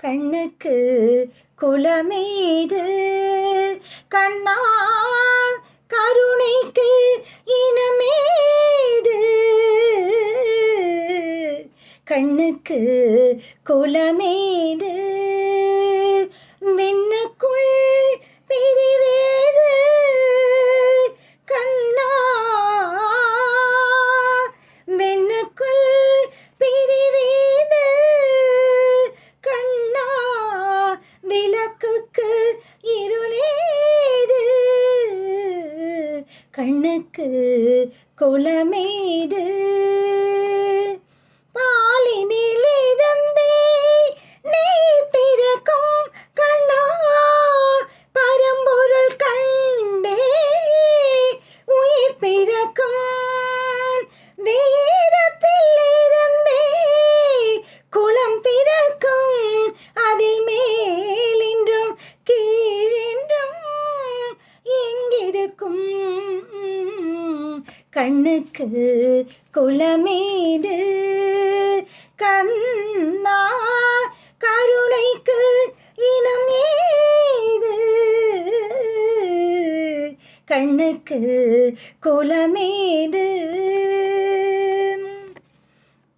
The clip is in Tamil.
கண்ணுக்கு குளமீது. கண்ணால் கருணைக்கு இனமேது. கண்ணுக்கு குலமேது கண்ணுக்கு இருளேது. கண்ணுக்கு குளமேது. கண்ணுக்கு குலமேது கண்ணா கருணைக்கு இனம் ஏது கண்ணுக்கு குலமேது